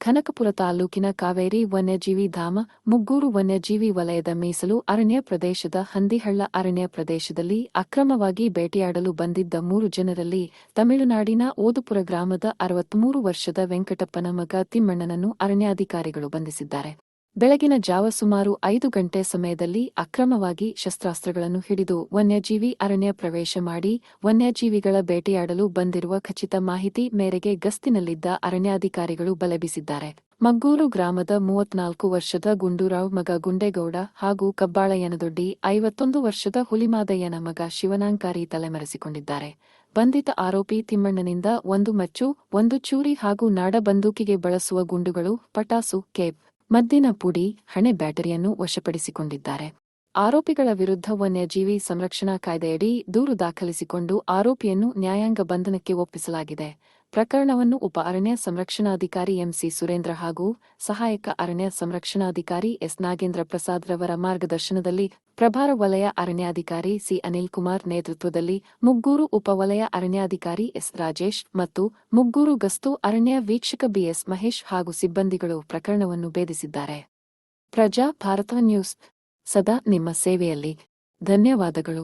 ಕನಕಪುರ ತಾಲೂಕಿನ ಕಾವೇರಿ ವನ್ಯಜೀವಿ ಧಾಮ, ಮುಗ್ಗೂರು ವನ್ಯಜೀವಿ ವಲಯದ ಮೀಸಲು ಅರಣ್ಯ ಪ್ರದೇಶದ ಹಂದಿಹಳ್ಳ ಅರಣ್ಯ ಪ್ರದೇಶದಲ್ಲಿ ಅಕ್ರಮವಾಗಿ ಬೇಟೆಯಾಡಲು ಬಂದಿದ್ದ ಮೂರು ಜನರಲ್ಲಿ ತಮಿಳುನಾಡಿನ ಓದುಪುರ ಗ್ರಾಮದ ಅರವತ್ಮೂರು ವರ್ಷದ ವೆಂಕಟಪ್ಪನ ಮಗ ತಿಮ್ಮಣ್ಣನನ್ನು ಅರಣ್ಯಾಧಿಕಾರಿಗಳು ಬಂಧಿಸಿದ್ದಾರೆ. ಬೆಳಗಿನ ಜಾವ ಸುಮಾರು ಐದು ಗಂಟೆ ಸಮಯದಲ್ಲಿ ಅಕ್ರಮವಾಗಿ ಶಸ್ತ್ರಾಸ್ತ್ರಗಳನ್ನು ಹಿಡಿದು ವನ್ಯಜೀವಿ ಅರಣ್ಯ ಪ್ರವೇಶ ಮಾಡಿ ವನ್ಯಜೀವಿಗಳ ಬೇಟೆಯಾಡಲು ಬಂದಿರುವ ಖಚಿತ ಮಾಹಿತಿ ಮೇರೆಗೆ ಗಸ್ತಿನಲ್ಲಿದ್ದ ಅರಣ್ಯಾಧಿಕಾರಿಗಳು ಬಲೆಬೀಸಿದ್ದಾರೆ. ಮಗ್ಗೂರು ಗ್ರಾಮದ ಮೂವತ್ನಾಲ್ಕು ವರ್ಷದ ಗುಂಡೂರಾವ್ ಮಗ ಗುಂಡೇಗೌಡ ಹಾಗೂ ಕಬ್ಬಾಳಯ್ಯನದೊಡ್ಡಿ ಐವತ್ತೊಂದು ವರ್ಷದ ಹುಲಿಮಾದಯ್ಯನ ಮಗ ಶಿವನಾಂಕಾರಿ ತಲೆಮರೆಸಿಕೊಂಡಿದ್ದಾರೆ. ಬಂಧಿತ ಆರೋಪಿ ತಿಮ್ಮಣ್ಣನಿಂದ ಒಂದು ಮಚ್ಚು, ಒಂದು ಚೂರಿ ಹಾಗೂ ನಾಡ ಬಂದೂಕಿಗೆ ಬಳಸುವ ಗುಂಡುಗಳು, ಪಟಾಸು ಕೇಪ್ ಮದ್ದಿನ ಪುಡಿ, ಹಣೆ ಬ್ಯಾಟರಿಯನ್ನು ವಶಪಡಿಸಿಕೊಂಡಿದ್ದಾರೆ. ಆರೋಪಿಗಳ ವಿರುದ್ಧ ವನ್ಯಜೀವಿ ಸಂರಕ್ಷಣಾ ಕಾಯ್ದೆಯಡಿ ದೂರು ದಾಖಲಿಸಿಕೊಂಡು ಆರೋಪಿಯನ್ನು ನ್ಯಾಯಾಂಗ ಬಂಧನಕ್ಕೆ ಒಪ್ಪಿಸಲಾಗಿದೆ. ಪ್ರಕರಣವನ್ನು ಉಪ ಅರಣ್ಯ ಸಂರಕ್ಷಣಾಧಿಕಾರಿ ಎಂಸಿ ಸುರೇಂದ್ರ ಹಾಗೂ ಸಹಾಯಕ ಅರಣ್ಯ ಸಂರಕ್ಷಣಾಧಿಕಾರಿ ಎಸ್ ನಾಗೇಂದ್ರ ಪ್ರಸಾದ್ ರವರ ಮಾರ್ಗದರ್ಶನದಲ್ಲಿ ಪ್ರಭಾರ ವಲಯ ಅರಣ್ಯಾಧಿಕಾರಿ ಸಿ ಅನಿಲ್ ಕುಮಾರ್ ನೇತೃತ್ವದಲ್ಲಿ ಮುಗ್ಗೂರು ಉಪವಲಯ ಅರಣ್ಯಾಧಿಕಾರಿ ಎಸ್ ರಾಜೇಶ್ ಮತ್ತು ಮುಗ್ಗೂರು ಗಸ್ತು ಅರಣ್ಯ ವೀಕ್ಷಕ ಬಿಎಸ್ ಮಹೇಶ್ ಹಾಗೂ ಸಿಬ್ಬಂದಿಗಳು ಪ್ರಕರಣವನ್ನು ಭೇದಿಸಿದ್ದಾರೆ. ಪ್ರಜಾ ಭಾರತ ನ್ಯೂಸ್. ಸದಾ ನಿಮ್ಮ ಸೇವೆಯಲ್ಲಿ. ಧನ್ಯವಾದಗಳು.